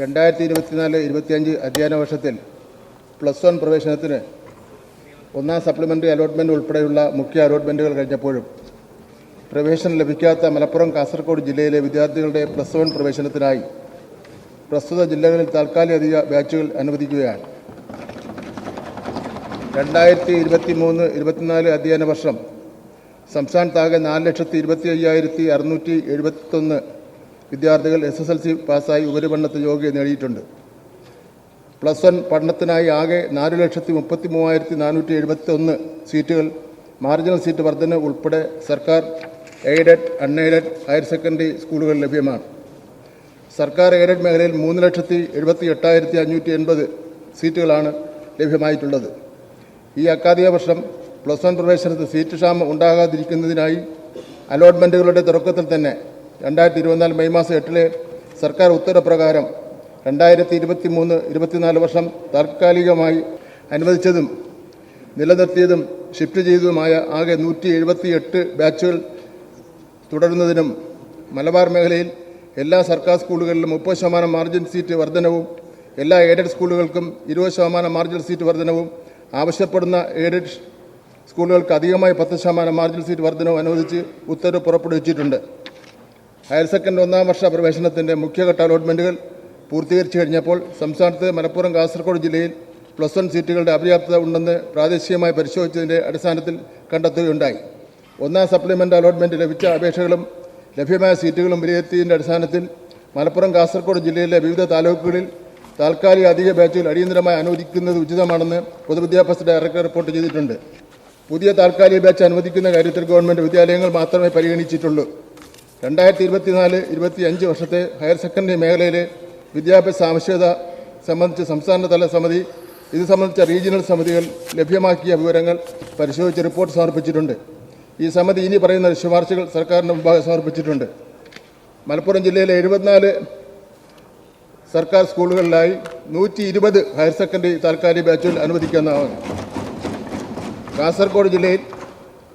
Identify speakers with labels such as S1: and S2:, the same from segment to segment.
S1: രണ്ടായിരത്തി ഇരുപത്തിനാല് ഇരുപത്തിയഞ്ച് അധ്യയന വർഷത്തിൽ പ്ലസ് വൺ പ്രവേശനത്തിന് ഒന്നാം സപ്ലിമെന്ററി അലോട്ട്മെന്റ് ഉൾപ്പെടെയുള്ള മുഖ്യ അലോട്ട്മെന്റുകൾ കഴിഞ്ഞപ്പോഴും പ്രവേശനം ലഭിക്കാത്ത മലപ്പുറം കാസർഗോഡ് ജില്ലയിലെ വിദ്യാർത്ഥികളുടെ പ്ലസ് വൺ പ്രവേശനത്തിനായി പ്രസ്തുത ജില്ലകളിൽ താൽക്കാലിക ബാച്ചുകൾ അനുവദിക്കുകയാണ്. രണ്ടായിരത്തി ഇരുപത്തി മൂന്ന് ഇരുപത്തിനാല് അധ്യയന വർഷം സംസ്ഥാനത്താകെ നാല് ലക്ഷത്തി ഇരുപത്തി അയ്യായിരത്തി അറുന്നൂറ്റി എഴുപത്തൊന്ന് വിദ്യാർത്ഥികൾ എസ് എസ് എൽ സി പാസ്സായി ഉപരിപഠനത്തിന് യോഗ്യത നേടിയിട്ടുണ്ട്. പ്ലസ് വൺ പഠനത്തിനായി ആകെ നാല് ലക്ഷത്തി മുപ്പത്തി മൂവായിരത്തി നാനൂറ്റി എഴുപത്തി ഒന്ന് സീറ്റുകൾ മാർജിനൽ സീറ്റ് വർധന ഉൾപ്പെടെ സർക്കാർ എയ്ഡഡ് അൺഎയ്ഡഡ് ഹയർ സെക്കൻഡറി സ്കൂളുകൾ ലഭ്യമാണ്. സർക്കാർ എയ്ഡഡ് മേഖലയിൽ മൂന്ന് ലക്ഷത്തി എഴുപത്തി എട്ടായിരത്തി അഞ്ഞൂറ്റി എൺപത് സീറ്റുകളാണ് ലഭ്യമായിട്ടുള്ളത്. ഈ അക്കാദമിക വർഷം പ്ലസ് വൺ പ്രവേശനത്തിൽ സീറ്റ് ക്ഷാമം ഉണ്ടാകാതിരിക്കുന്നതിനായി അലോട്ട്മെന്റുകളുടെ തുടക്കത്തിൽ തന്നെ രണ്ടായിരത്തി ഇരുപത്തിനാല് മെയ് മാസം എട്ടിലെ സർക്കാർ ഉത്തരപ്രകാരം രണ്ടായിരത്തി ഇരുപത്തി മൂന്ന് ഇരുപത്തിനാല് വർഷം താൽക്കാലികമായി അനുവദിച്ചതും നിലനിർത്തിയതും ഷിഫ്റ്റ് ചെയ്തതുമായ ആകെ നൂറ്റി എഴുപത്തി എട്ട് ബാച്ചുകൾ തുടരുന്നതിനും മലബാർ മേഖലയിൽ എല്ലാ സർക്കാർ സ്കൂളുകളിലും മുപ്പത് ശതമാനം മാർജിൻ സീറ്റ് വർധനവും എല്ലാ എയ്ഡഡ് സ്കൂളുകൾക്കും ഇരുപത് ശതമാനം മാർജിൻ സീറ്റ് വർധനവും ആവശ്യപ്പെടുന്ന എയ്ഡഡ് സ്കൂളുകൾക്ക് അധികമായി പത്ത് ശതമാനം മാർജിൻ സീറ്റ് വർധനവും അനുവദിച്ച് ഉത്തരവ് പുറപ്പെടുവിച്ചിട്ടുണ്ട്. ഹയർ സെക്കൻഡറി ഒന്നാം വർഷ പ്രവേശനത്തിന്റെ മുഖ്യഘട്ട അലോട്ട്മെന്റുകൾ പൂർത്തീകരിച്ചു കഴിഞ്ഞപ്പോൾ സംസ്ഥാനത്ത് മലപ്പുറം കാസർഗോഡ് ജില്ലയിൽ പ്ലസ് വൺ സീറ്റുകളുടെ അപര്യാപ്തത ഉണ്ടെന്ന് പ്രാദേശികമായി പരിശോധിച്ചതിന്റെ അടിസ്ഥാനത്തിൽ കണ്ടെത്തുകയുണ്ടായി. ഒന്നാം സപ്ലിമെന്റ് അലോട്ട്മെന്റ് ലഭിച്ച അപേക്ഷകളും ലഭ്യമായ സീറ്റുകളും വിലയിരുത്തിയതിന്റെ അടിസ്ഥാനത്തിൽ മലപ്പുറം കാസർഗോഡ് ജില്ലയിലെ വിവിധ താലൂക്കുകളിൽ താൽക്കാലിക അധിക ബാച്ചുകൾ അടിയന്തരമായി അനുവദിക്കുന്നത് ഉചിതമാണെന്ന് പൊതുവിദ്യാഭ്യാസ ഡയറക്ടർ റിപ്പോർട്ട് ചെയ്തിട്ടുണ്ട്. പുതിയ താൽക്കാലിക ബാച്ച് അനുവദിക്കുന്ന കാര്യത്തിൽ ഗവൺമെന്റ് വിദ്യാലയങ്ങൾ മാത്രമേ പരിഗണിച്ചിട്ടുള്ളൂ. രണ്ടായിരത്തി ഇരുപത്തിനാല് ഇരുപത്തി അഞ്ച് വർഷത്തെ ഹയർ സെക്കൻഡറി മേഖലയിലെ വിദ്യാഭ്യാസ ആവശ്യകത സംബന്ധിച്ച് സംസ്ഥാനതല സമിതി ഇത് സംബന്ധിച്ച റീജിയണൽ സമിതികൾ ലഭ്യമാക്കിയ വിവരങ്ങൾ പരിശോധിച്ച് റിപ്പോർട്ട് സമർപ്പിച്ചിട്ടുണ്ട്. ഈ സമിതി ഇനി പറയുന്ന ശുപാർശകൾ സർക്കാരിന് മുമ്പാകെ സമർപ്പിച്ചിട്ടുണ്ട്. മലപ്പുറം ജില്ലയിലെ എഴുപത്തിനാല് സർക്കാർ സ്കൂളുകളിലായി നൂറ്റി ഇരുപത് ഹയർ സെക്കൻഡറി താൽക്കാലിക ബാച്ചുകൾ അനുവദിക്കാവുന്നതാണ് കാസർഗോഡ് ജില്ലയിൽ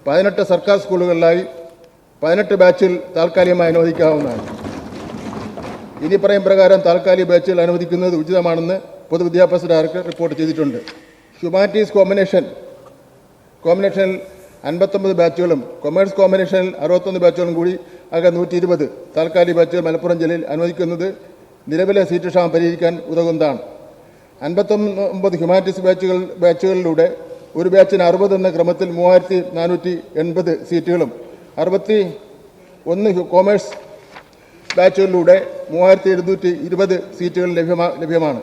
S1: പതിനെട്ട് സർക്കാർ സ്കൂളുകളിലായി പതിനെട്ട് ബാച്ചിൽ താൽക്കാലികമായി അനുവദിക്കാവുന്നതാണ്. ഇനി പറയും പ്രകാരം താൽക്കാലിക ബാച്ചുകൾ അനുവദിക്കുന്നത് ഉചിതമാണെന്ന് പൊതുവിദ്യാഭ്യാസ ഡയറക്ടർ റിപ്പോർട്ട് ചെയ്തിട്ടുണ്ട്. ഹ്യൂമാനിറ്റീസ് കോമ്പിനേഷൻ കോമ്പിനേഷനിൽ അൻപത്തൊമ്പത് ബാച്ചുകളും കൊമേഴ്സ് കോമ്പിനേഷനിൽ അറുപത്തൊന്ന് ബാച്ചുകളും കൂടി ആകെ നൂറ്റി ഇരുപത് താൽക്കാലിക ബാച്ചുകൾ മലപ്പുറം ജില്ലയിൽ അനുവദിക്കുന്നത് നിലവിലെ സീറ്റ് ക്ഷാമം പരിഹരിക്കാൻ ഉതകുന്നതാണ്. അൻപത്തൊമ്പത് ഹ്യൂമാനിറ്റീസ് ബാച്ചുകൾ ബാച്ചുകളിലൂടെ ഒരു ബാച്ചിന് അറുപത് എന്ന ക്രമത്തിൽ മൂവായിരത്തി നാനൂറ്റി എൺപത് സീറ്റുകളും അറുപത്തി ഒന്ന് കോമേഴ്സ് ബാച്ചുകളിലൂടെ മൂവായിരത്തി എഴുന്നൂറ്റി ഇരുപത് സീറ്റുകൾ ലഭ്യമാ ലഭ്യമാണ്.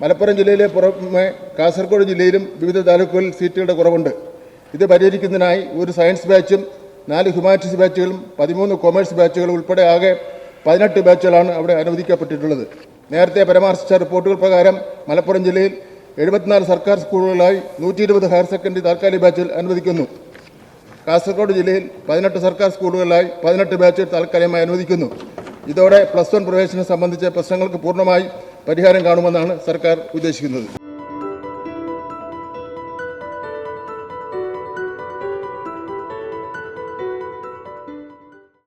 S1: മലപ്പുറം ജില്ലയിലെ പുറമെ കാസർഗോഡ് ജില്ലയിലും വിവിധ താലൂക്കുകളിൽ സീറ്റുകളുടെ കുറവുണ്ട്. ഇത് പരിഹരിക്കുന്നതിനായി ഒരു സയൻസ് ബാച്ചും നാല് ഹ്യൂമാനിറ്റീസ് ബാച്ചുകളും പതിമൂന്ന് കൊമേഴ്സ് ബാച്ചുകളും ഉൾപ്പെടെ ആകെ പതിനെട്ട് ബാച്ചുകളാണ് അവിടെ അനുവദിക്കപ്പെട്ടിട്ടുള്ളത്. നേരത്തെ പരാമർശിച്ച റിപ്പോർട്ടുകൾ പ്രകാരം മലപ്പുറം ജില്ലയിൽ എഴുപത്തിനാല് സർക്കാർ സ്കൂളുകളായി നൂറ്റി ഹയർ സെക്കൻഡറി താൽക്കാലിക ബാച്ചുകൾ അനുവദിക്കുന്നു. കാസർഗോഡ് ജില്ലയിൽ പതിനെട്ട് സർക്കാർ സ്കൂളുകളിലായി പതിനെട്ട് ബാച്ചുകൾ താൽക്കാലികമായി അനുവദിക്കുന്നു. ഇതോടെ പ്ലസ് വൺ പ്രവേശനം സംബന്ധിച്ച പ്രശ്നങ്ങൾക്ക് പൂർണമായി പരിഹാരം കാണുമെന്നാണ് സർക്കാർ ഉദ്ദേശിക്കുന്നത്.